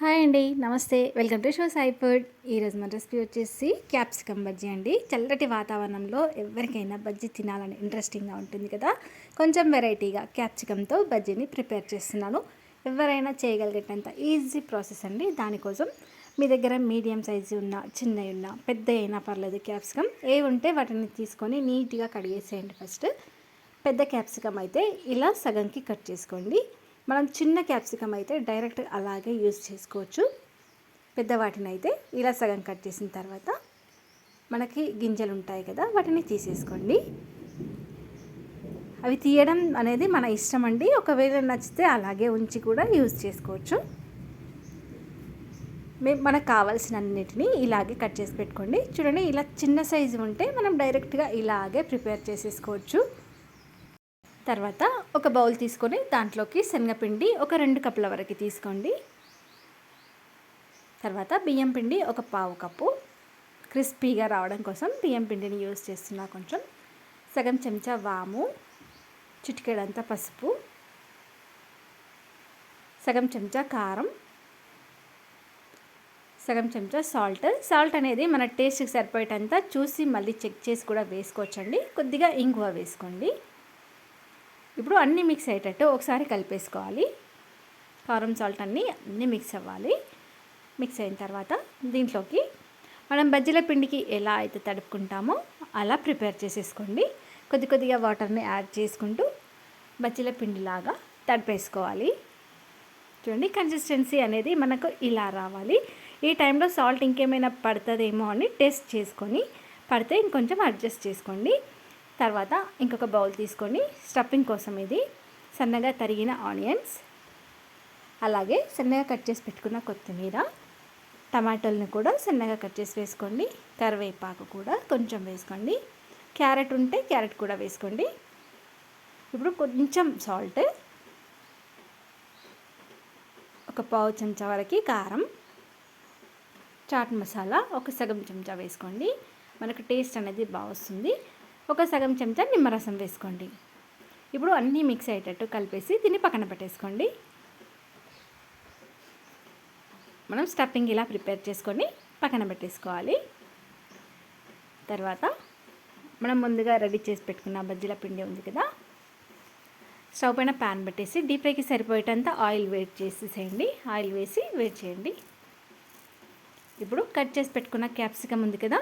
Hi అండి నమస్తే. Welcome to show Sai food. ఈరోజు మన రెసిపీ వచ్చేసి క్యాప్సికమ్ బజ్జీ అండి. చల్లటి వాతావరణంలో ఎవరికైనా బజ్జీ తినాలని ఇంట్రెస్టింగ్గా ఉంటుంది కదా? కొంచెం వెరైటీగా క్యాప్సికమ్తో బజ్జీని ప్రిపేర్ చేస్తున్నాను. ఎవరైనా చేయగలిగేటంత ఈజీ ప్రాసెస్ అండి. దానికోసం మీ దగ్గర మీడియం సైజు ఉన్న చిన్నవి ఉన్న పెద్ద అయినా పర్లేదు క్యాప్సికమ్. ఏ ఉంటే వాటిని తీసుకొని నీట్గా కడిగేసేయండి ఫస్ట్ పెద్ద క్యాప్సికమ్ అయితే ఇలా సగంకి కట్ చేసుకోండి. మనం చిన్న క్యాప్సికమ్ అయితే డైరెక్ట్ అలాగే యూజ్ చేసుకోవచ్చు. పెద్ద వాటిని అయితే ఇలా సగం కట్ చేసిన తర్వాత మనకి గింజలు ఉంటాయి కదా వాటిని తీసేసుకోండి. అవి తీయడం అనేది మన ఇష్టం అండి. ఒకవేళ నచ్చితే అలాగే ఉంచి కూడా యూజ్ చేసుకోవచ్చు. మేము మనకు కావాల్సిన అన్నిటినీ ఇలాగే కట్ చేసి పెట్టుకోండి. చూడండి ఇలా చిన్న సైజు ఉంటే మనం డైరెక్ట్గా ఇలాగే ప్రిపేర్ చేసేసుకోవచ్చు. తర్వాత ఒక బౌల్ తీసుకొని దాంట్లోకి శనగపిండి ఒక రెండు కప్పుల వరకు తీసుకోండి. తర్వాత బియ్యం పిండి ఒక పావు కప్పు. క్రిస్పీగా రావడం కోసం బియ్యం పిండిని యూజ్ చేస్తున్నా కొంచెం. సగం చెంచా వాము చిటికెడంతా పసుపు సగం చెంచా కారం సగం చెంచా సాల్ట్. సాల్ట్ అనేది మన టేస్ట్కి సరిపోయేటంత చూసి మళ్ళీ చెక్ చేసి కూడా వేసుకోవచ్చండి. కొద్దిగా ఇంగువ వేసుకోండి. ఇప్పుడు అన్నీ మిక్స్ అయ్యేటట్టు ఒకసారి కలిపేసుకోవాలి. కారం సాల్ట్ అన్నీ అన్నీ మిక్స్ అవ్వాలి. మిక్స్ అయిన తర్వాత దీంట్లోకి మనం బజ్జీల పిండికి ఎలా అయితే తడుపుకుంటామో అలా ప్రిపేర్ చేసేసుకోండి. కొద్ది కొద్దిగా వాటర్ని యాడ్ చేసుకుంటూ బజ్జీల పిండిలాగా తడిపేసుకోవాలి. చూడండి కన్సిస్టెన్సీ అనేది మనకు ఇలా రావాలి. ఈ టైంలో సాల్ట్ ఇంకేమైనా పడుతుందేమో అని టేస్ట్ చేసుకొని పడితే ఇంకొంచెం అడ్జస్ట్ చేసుకోండి. తర్వాత ఇంకొక బౌల్ తీసుకొని స్టఫింగ్ కోసం ఇది సన్నగా తరిగిన ఆనియన్స్ అలాగే సన్నగా కట్ చేసి పెట్టుకున్న కొత్తిమీర టమాటోలను కూడా సన్నగా కట్ చేసి వేసుకోండి. కరివేపాకు కూడా కొంచెం వేసుకోండి. క్యారెట్ ఉంటే క్యారెట్ కూడా వేసుకోండి. ఇప్పుడు కొంచెం సాల్ట్ ఒక పావు చెంచా వరకు కారం చాట్ మసాలా ఒక సగం చెంచా వేసుకోండి. మనకు టేస్ట్ అనేది బాగా వస్తుంది. ఒక సగం చెంచా నిమ్మరసం వేసుకోండి. ఇప్పుడు అన్నీ మిక్స్ అయ్యేటట్టు కలిపేసి దీన్ని పక్కన పెట్టేసుకోండి. మనం స్టఫింగ్ ఇలా ప్రిపేర్ చేసుకొని పక్కన పెట్టేసుకోవాలి. తర్వాత మనం ముందుగా రెడీ చేసి పెట్టుకున్న బజ్జీల పిండి ఉంది కదా స్టవ్ పైన ప్యాన్ పెట్టేసి డీప్ ఫ్రైకి సరిపోయేటంత ఆయిల్ వేట్ చేసేసేయండి ఆయిల్ వేసి వేట్ చేయండి. ఇప్పుడు కట్ చేసి పెట్టుకున్న క్యాప్సికమ్ ఉంది కదా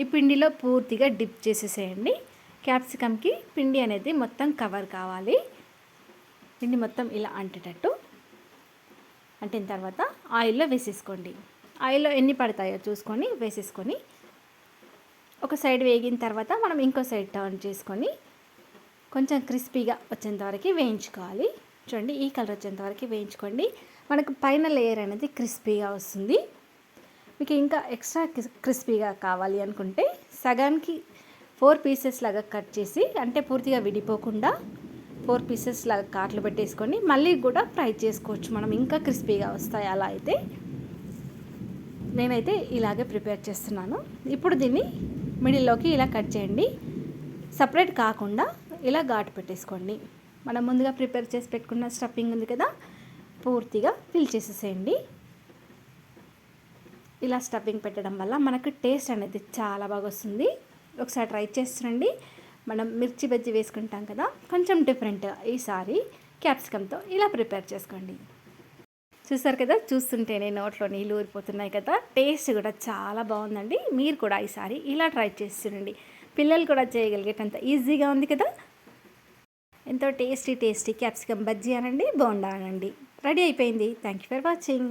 ఈ పిండిలో పూర్తిగా డిప్ చేసేసేయండి. క్యాప్సికమ్కి పిండి అనేది మొత్తం కవర్ కావాలి. పిండి మొత్తం ఇలా అంటేటట్టు. అంటిన తర్వాత ఆయిల్లో వేసేసుకోండి. ఆయిల్లో ఎన్ని పడతాయో చూసుకొని వేసేసుకొని ఒక సైడ్ వేగిన తర్వాత మనం ఇంకో సైడ్ టర్న్ చేసుకొని కొంచెం క్రిస్పీగా వచ్చేంత వరకు వేయించుకోవాలి. చూడండి ఈ కలర్ వచ్చేంత వరకు వేయించుకోండి. మనకు పైన లేయర్ అనేది క్రిస్పీగా వస్తుంది. మీకు ఇంకా ఎక్స్ట్రా క్రిస్పీగా కావాలి అనుకుంటే సగానికి ఫోర్ పీసెస్ లాగా కట్ చేసి అంటే పూర్తిగా విడిపోకుండా ఫోర్ పీసెస్ లాగా కాట్లు పెట్టేసుకొని మళ్ళీ కూడా ఫ్రై చేసుకోవచ్చు. మనం ఇంకా క్రిస్పీగా వస్తాయి అలా అయితే. నేనైతే ఇలాగే ప్రిపేర్ చేస్తున్నాను. ఇప్పుడు దీన్ని మిడిల్లోకి ఇలా కట్ చేయండి. సపరేట్ కాకుండా ఇలా ఘాటు పెట్టేసుకోండి. మనం ముందుగా ప్రిపేర్ చేసి పెట్టుకున్న స్టఫింగ్ ఉంది కదా పూర్తిగా ఫిల్ చేసేసేయండి. ఇలా స్టఫింగ్ పెట్టడం వల్ల మనకు టేస్ట్ అనేది చాలా బాగా వస్తుంది. ఒకసారి ట్రై చేస్తుండండి మనం మిర్చి బజ్జి వేసుకుంటాం కదా కొంచెం డిఫరెంట్ ఈసారి క్యాప్సికమ్తో ఇలా ప్రిపేర్ చేసుకోండి. చూసారు కదా చూస్తుంటేనే నోట్లో నీళ్ళు ఊరిపోతున్నాయి కదా టేస్ట్ కూడా చాలా బాగుందండి. మీరు కూడా ఈసారి ఇలా ట్రై చేసి చూడండి. పిల్లలు కూడా చేయగలిగేటంత ఈజీగా ఉంది కదా. ఎంతో టేస్టీ టేస్టీ క్యాప్సికమ్ బజ్జీ అనండి బాగుండాలండి రెడీ అయిపోయింది. Thank you for watching